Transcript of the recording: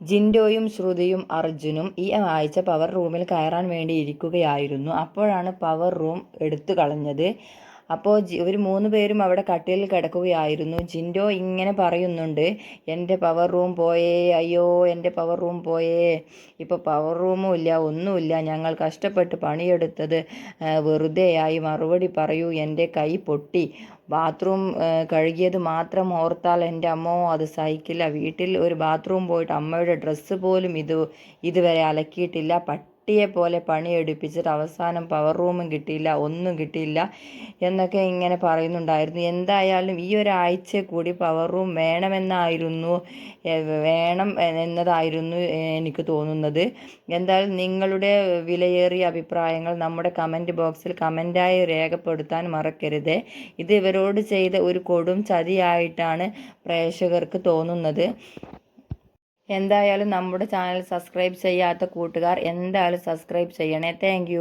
ജിൻഡോയും ശ്രുതിയും അർജുനും ഈ ആഴ്ച പവർ റൂമിൽ കയറാൻ വേണ്ടി ഇരിക്കുകയായിരുന്നു. അപ്പോഴാണ് പവർ റൂം എടുത്തു കളഞ്ഞത്. അപ്പോൾ ഒരു മൂന്ന് പേരും അവിടെ കട്ടിലിൽ കിടക്കുകയായിരുന്നു. ജിൻഡോ ഇങ്ങനെ പറയുന്നുണ്ട് എന്റെ പവർ റൂം പോയേ അയ്യോ എന്റെ പവർ റൂം പോയേ. ഇപ്പോൾ പവർ റൂമും ഇല്ല ഒന്നുമില്ല. ഞങ്ങൾ കഷ്ടപ്പെട്ട് പണിയെടുത്തത് വെറുതെയായി. മറുപടി പറയൂ എന്റെ കൈ പൊട്ടി. ബാത്റൂം കഴുകിയത് മാത്രം ഓർത്താൽ എന്റെ അമ്മോ അത് സഹിക്കില്ല. വീട്ടിൽ ഒരു ബാത്റൂം പോയിട്ട് അമ്മയുടെ ഡ്രസ്സ് പോലും ഇത് ഇതുവരെ അലക്കിയിട്ടില്ല. പട്ടിയെ പോലെ പണിയെടുപ്പിച്ചിട്ട് അവസാനം പവർ റൂമും കിട്ടിയില്ല ഒന്നും കിട്ടിയില്ല എന്നൊക്കെ ഇങ്ങനെ പറയുന്നുണ്ടായിരുന്നു. എന്തായാലും ഈ ഒരാഴ്ച കൂടി പവർ റൂം വേണമെന്നായിരുന്നു വേണം എന്നതായിരുന്നു എനിക്ക് തോന്നുന്നത്. എന്തായാലും നിങ്ങളുടെ വിലയേറിയ അഭിപ്രായങ്ങൾ നമ്മുടെ കമന്റ് ബോക്സിൽ കമന്റായി രേഖപ്പെടുത്താൻ മറക്കരുത്. ഇത് ഇവരോട് ചെയ്ത ഒരു കൊടും ചതിയായിട്ടാണ് പ്രേക്ഷകർക്ക് തോന്നുന്നത്. എന്തായാലും നമ്മുടെ ചാനൽ സബ്സ്ക്രൈബ് ചെയ്യാത്ത കൂട്ടുകാർ എന്തായാലും സബ്സ്ക്രൈബ് ചെയ്യണേ. താങ്ക്